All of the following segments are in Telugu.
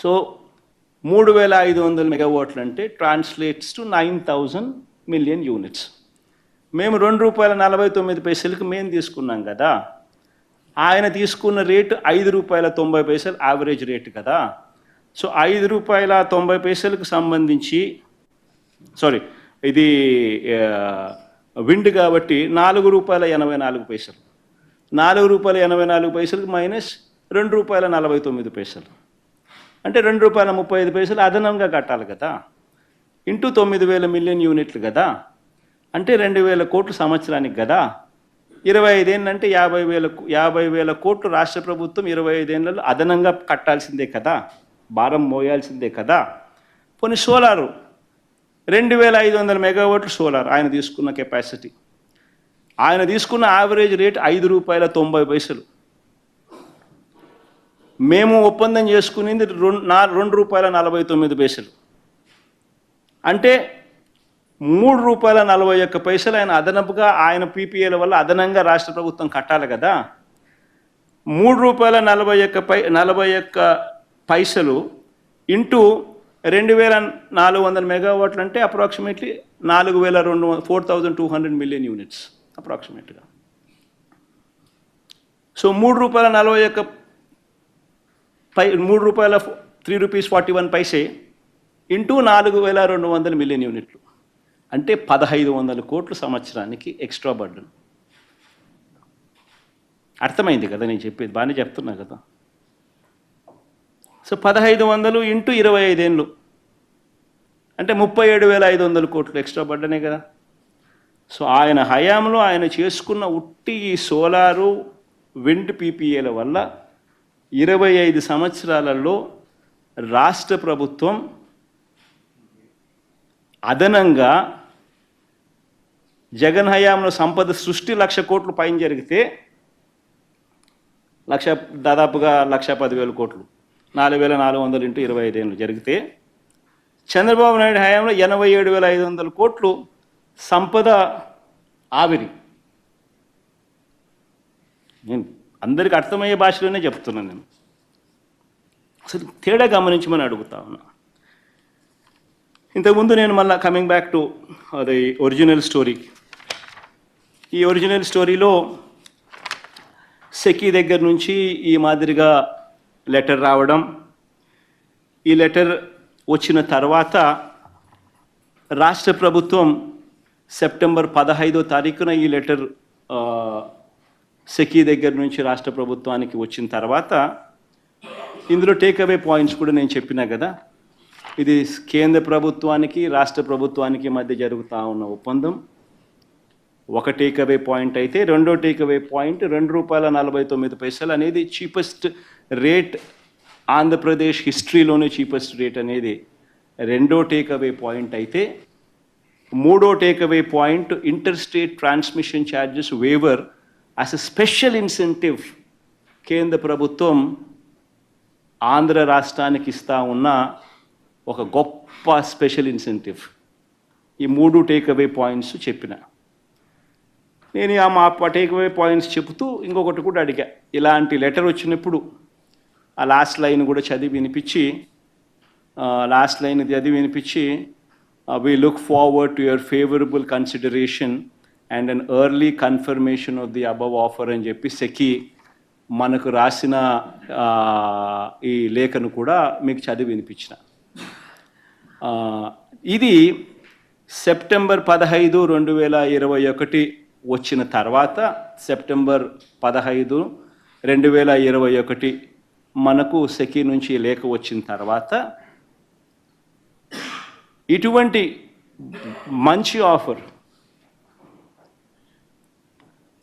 సో మూడు వేల ఐదు వందల మెగావాట్లు అంటే translates to nine thousand million units మేము రెండు రూపాయల నలభై తొమ్మిది పైసలకి మేము తీసుకున్నాం కదా. ఆయన తీసుకున్న రేటు ఐదు రూపాయల తొంభై పైసలు యావరేజ్ రేటు కదా. సో ఐదు రూపాయల తొంభై పైసలకు సంబంధించి సారీ ఇది విండ్ కాబట్టి నాలుగు రూపాయల ఎనభై నాలుగు పైసలు. నాలుగు రూపాయల ఎనభై నాలుగు పైసలకు మైనస్ రెండు రూపాయల నలభై తొమ్మిది పైసలు. అంటే రెండు రూపాయల ముప్పై ఐదు పైసలు అదనంగా కట్టాలి కదా. ఇంటూ తొమ్మిది వేల మిలియన్ యూనిట్లు కదా. అంటే రెండు వేల కోట్లు సంవత్సరానికి కదా. ఇరవై ఐదేళ్ళంటే యాభై వేల యాభై వేల కోట్లు రాష్ట్ర ప్రభుత్వం ఇరవై ఐదేళ్ళలో అదనంగా కట్టాల్సిందే కదా. భారం మోయాల్సిందే కదా. కొన్ని సోలారు రెండు వేల ఐదు వందల మెగావాట్లు సోలార్ ఆయన తీసుకున్న కెపాసిటీ. ఆయన తీసుకున్న యావరేజ్ రేట్ ఐదు రూపాయల తొంభై పైసలు. మేము ఒప్పందం చేసుకునేది రెండు నా రెండు రూపాయల నలభై తొమ్మిది పైసలు. అంటే మూడు రూపాయల నలభై ఒక్క పైసలు ఆయన అదనపుగా ఆయన పీపీఏల వల్ల అదనంగా రాష్ట్ర ప్రభుత్వం కట్టాలి కదా. మూడు రూపాయల నలభై ఒక్క పై నలభై ఒక్క పైసలు ఇంటూ రెండు వేల నాలుగు వందల మెగావాట్లు అంటే అప్రాక్సిమేట్లీ నాలుగు వేల రెండు four thousand two hundred million units అప్రాక్సిమేట్గా. సో మూడు రూపాయల నలభై ఒక్క పై మూడు రూపాయల three rupees forty one paise into నాలుగు వేల రెండు వందల మిలియన్ యూనిట్లు. అంటే పదహైదు వందల కోట్లు సంవత్సరానికి ఎక్స్ట్రా బర్డన్. అర్థమైంది కదా నేను చెప్పేది? బాగానే చెప్తున్నా కదా. సో పదహైదు వందలు ఇంటూ ఇరవై ఐదేళ్ళు అంటే ముప్పై ఏడు వేల ఐదు వందల కోట్లు ఎక్స్ట్రా బర్డనే కదా. సో ఆయన హయాంలో ఆయన చేసుకున్న ఉట్టి ఈ సోలారు విండ్ పీపీఏల వల్ల ఇరవై ఐదు సంవత్సరాలలో రాష్ట్ర ప్రభుత్వం అదనంగా జగన్ హయాంలో సంపద సృష్టి లక్ష కోట్లు పైన జరిగితే లక్ష దాదాపుగా లక్ష పదివేల కోట్లు నాలుగు వేల నాలుగు వందలు ఇంటూ ఇరవై ఐదేళ్ళు జరిగితే చంద్రబాబు నాయుడు హయాంలో ఎనభై ఏడు వేల ఐదు వందల కోట్లు సంపద ఆవిరి. నేను అందరికి అర్థమయ్యే భాషలోనే చెప్తున్నాను నేను. అసలు తేడా గమనించమని అడుగుతా ఉన్నా. ఇంతకుముందు నేను మళ్ళీ కమింగ్ బ్యాక్ టు అది ఒరిజినల్ స్టోరీ ఈ ఒరిజినల్ స్టోరీలో సెకీ దగ్గర నుంచి ఈ మాదిరిగా లెటర్ రావడం ఈ లెటర్ వచ్చిన తర్వాత రాష్ట్ర ప్రభుత్వం సెప్టెంబర్ పదహైదో తారీఖున ఈ లెటర్ సెకీ దగ్గర నుంచి రాష్ట్ర ప్రభుత్వానికి వచ్చిన తర్వాత ఇందులో టేక్ అవే పాయింట్స్ కూడా నేను చెప్పినా కదా. ఇది కేంద్ర ప్రభుత్వానికి రాష్ట్ర ప్రభుత్వానికి మధ్య జరుగుతూ ఉన్న ఒప్పందం. ఒక టేక్ అవే పాయింట్ అయితే రెండో టేక్ అవే పాయింట్ రెండు రూపాయల నలభై తొమ్మిది పైసలు అనేది చీపెస్ట్ రేట్ ఆంధ్రప్రదేశ్ హిస్టరీలోనే చీపెస్ట్ రేట్ అనేది రెండో టేక్ అవే పాయింట్ అయితే మూడో take away point inter state transmission charges waiver as a special incentive కేంద్ర ప్రభుత్వం ఆంధ్ర రాష్ట్రానికి ఇస్తా ఉన్న ఒక గొప్ప స్పెషల్ ఇన్సెంటివ్ ఈ మూడు టేక్ అవే పాయింట్స్ చెప్పిన. నేను ఆ మా టేక్ అవే పాయింట్స్ చెబుతూ ఇంకొకటి కూడా అడిగా. ఇలాంటి లెటర్ వచ్చినప్పుడు ఆ లాస్ట్ లైన్ కూడా చదివి వినిపించి లాస్ట్ లైన్ చదివి వినిపించి we look forward to your favourable consideration and an early confirmation of the above offer అని చెప్పి సెకి మనకు రాసిన ఈ లేఖను కూడా మీకు చదివి వినిపించిన. ఇది సెప్టెంబర్ పదహైదు రెండు వేల ఇరవై ఒకటి వచ్చిన తర్వాత సెప్టెంబర్ పదహైదు రెండు వేల ఇరవై ఒకటి మనకు సెకి నుంచి లేఖ వచ్చిన తర్వాత ఇటువంటి మంచి ఆఫర్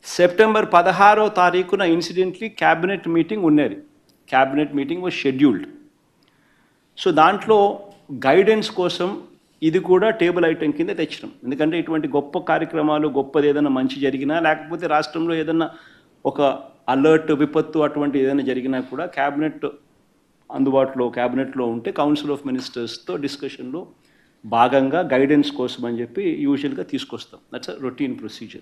సెప్టెంబర్ పదహారో తారీఖున ఇన్సిడెంట్లీ క్యాబినెట్ మీటింగ్ ఉన్నది. Cabinet meeting was scheduled. So దాంట్లో గైడెన్స్ కోసం ఇది కూడా టేబుల్ ఐటెం కింద తెచ్చినాం. ఎందుకంటే ఇటువంటి గొప్ప కార్యక్రమాలు గొప్పది ఏదైనా మంచి జరిగినా లేకపోతే రాష్ట్రంలో ఏదైనా ఒక అలర్ట్ విపత్తు అటువంటి ఏదైనా జరిగినా కూడా క్యాబినెట్ అందుబాటులో క్యాబినెట్లో ఉంటే కౌన్సిల్ ఆఫ్ మినిస్టర్స్తో డిస్కషన్లో భాగంగా గైడెన్స్ కోసం అని చెప్పి యూజువల్గా తీసుకొస్తాం. That's routine procedure